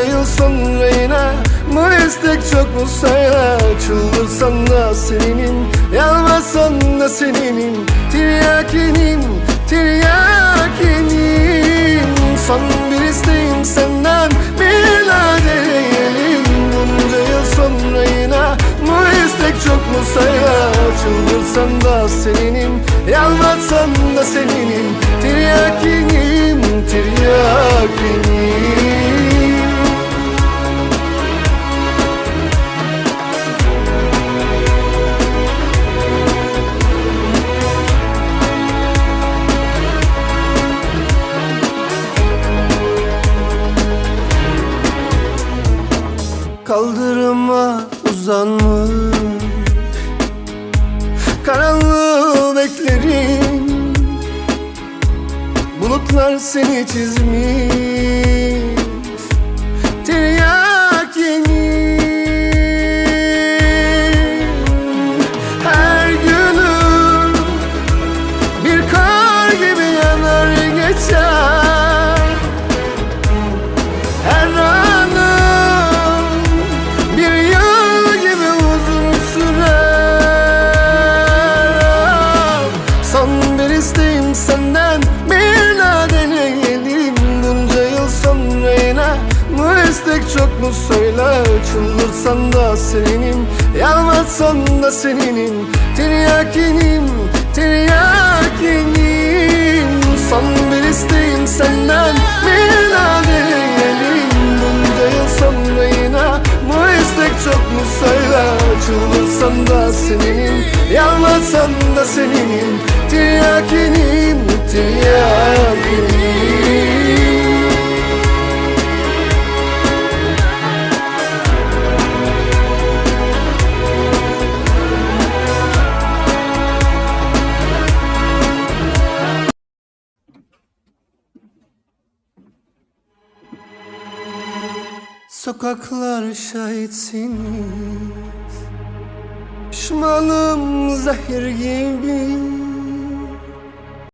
Bunca yıl sonra yine bu istek çok mu sayla Çıldırsan da seninim Yalvarsan da seninim Tiryakinim, tiryakinim Son bir isteğim senden bir daha deneyelim Bunca yıl sonra yine bu istek çok mu sayla Çıldırsan da seninim Yalvarsan da seninim tiryakinim Kaldırıma uzanmış. Karanlığı beklerim. Bulutlar seni çizmiş mu söyle Çıldırsan da seninim Yalvarsan da seninim Tiryakinim, tiryakinim. Son bir isteğim senden daha deneyelim Bunca yıl sonra yine bu istek çok mu söyle Çıldırsan da seninim Yalvarsan da seninim Tiryakinim, tiryakinim Sokaklar şahitsiniz. Pişmanım zehir gibi